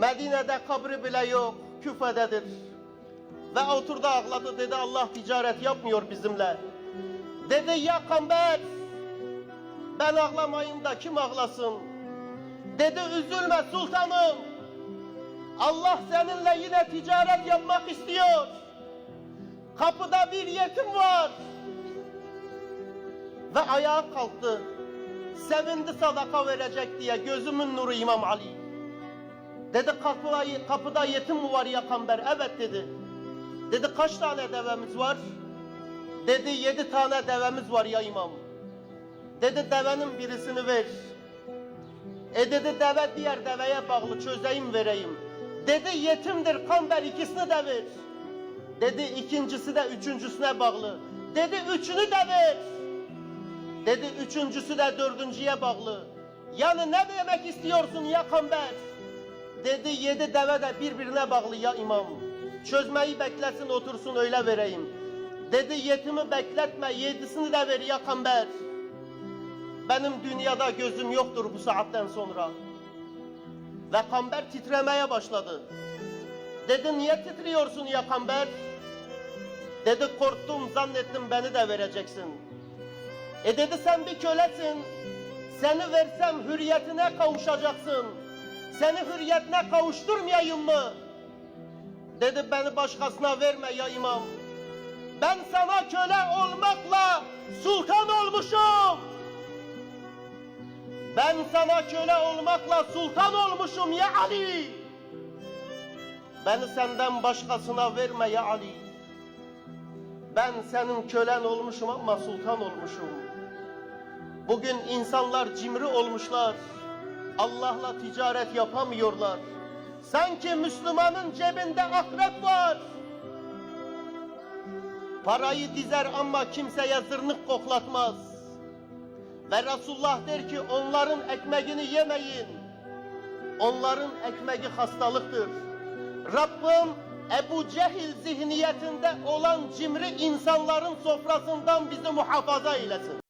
Medine'de kabri bile yok, küfededir. Ve oturdu ağladı dedi Allah ticaret yapmıyor bizimle. Dedi ya kamber ben ağlamayayım da kim ağlasın? Dedi üzülme sultanım. Allah seninle yine ticaret yapmak istiyor. Kapıda bir yetim var. Ve ayağa kalktı. Sevindi sadaka verecek diye gözümün nuru İmam Ali. Dedi kapıda, kapıda yetim mi var ya kamber? Evet dedi. Dedi kaç tane devemiz var? Dedi yedi tane devemiz var ya imam. Dedi devenin birisini ver. E dedi deve diğer deveye bağlı çözeyim vereyim. Dedi yetimdir kamber ikisini de ver. Dedi ikincisi de üçüncüsüne bağlı. Dedi üçünü de ver. Dedi üçüncüsü de dördüncüye bağlı. Yani ne demek istiyorsun ya kamber? Dedi yedi deve de birbirine bağlı ya imam. Çözmeyi beklesin otursun öyle vereyim. Dedi yetimi bekletme yedisini de ver ya kamber. Benim dünyada gözüm yoktur bu saatten sonra. Ve kamber titremeye başladı. Dedi niye titriyorsun ya kamber? Dedi korktum zannettim beni de vereceksin. E dedi sen bir kölesin. Seni versem hürriyetine kavuşacaksın. Seni hürriyetine kavuşturmayayım mı? Dedi beni başkasına verme ya imam. Ben sana köle olmakla sultan olmuşum. Ben sana köle olmakla sultan olmuşum ya Ali. Beni senden başkasına verme ya Ali. Ben senin kölen olmuşum ama sultan olmuşum. Bugün insanlar cimri olmuşlar. Allah'la ticaret yapamıyorlar. Sanki Müslümanın cebinde akrep var. Parayı dizer ama kimseye zırnık koklatmaz. Ve Resulullah der ki onların ekmeğini yemeyin. Onların ekmeği hastalıktır. Rabbim Ebu Cehil zihniyetinde olan cimri insanların sofrasından bizi muhafaza eylesin.